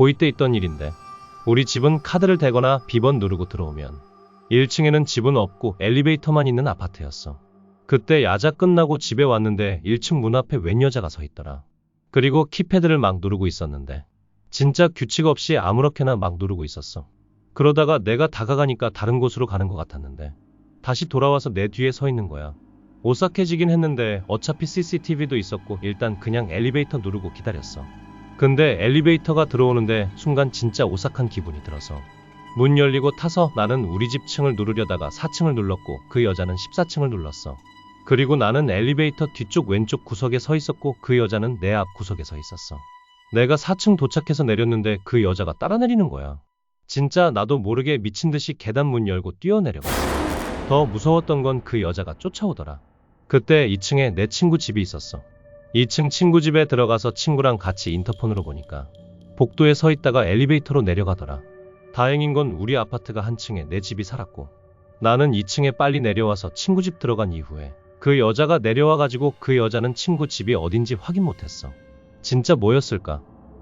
고2 때 있던 일인데 우리 집은 카드를 대거나 비번 누르고 들어오면 1층에는 집은 없고 엘리베이터만 있는 아파트였어. 그때 야자 끝나고 집에 왔는데 1층 문 앞에 웬 여자가 서 있더라. 그리고 키패드를 막 누르고 있었는데 진짜 규칙 없이 아무렇게나 막 누르고 있었어. 그러다가 내가 다가가니까 다른 곳으로 가는 것 같았는데 다시 돌아와서 내 뒤에 서 있는 거야. 오싹해지긴 했는데 어차피 CCTV도 있었고 일단 그냥 엘리베이터 누르고 기다렸어. 근데 엘리베이터가 들어오는데 순간 진짜 오싹한 기분이 들어서 문 열리고 타서 나는 우리 집 층을 누르려다가 4층을 눌렀고 그 여자는 14층을 눌렀어. 그리고 나는 엘리베이터 뒤쪽 왼쪽 구석에 서 있었고 그 여자는 내 앞 구석에 서 있었어. 내가 4층 도착해서 내렸는데 그 여자가 따라 내리는 거야. 진짜 나도 모르게 미친 듯이 계단 문 열고 뛰어내려갔어. 더 무서웠던 건 그 여자가 쫓아오더라. 그때 2층에 내 친구 집이 있었어. 2층 친구 집에 들어가서 친구랑 같이 인터폰으로 보니까 복도에 서 있다가 엘리베이터로 내려가더라. 다행인 건 우리 아파트가 한 층에 내 집이 살았고 나는 2층에 빨리 내려와서 친구 집 들어간 이후에 그 여자가 내려와가지고 그 여자는 친구 집이 어딘지 확인 못했어. 진짜 뭐였을까?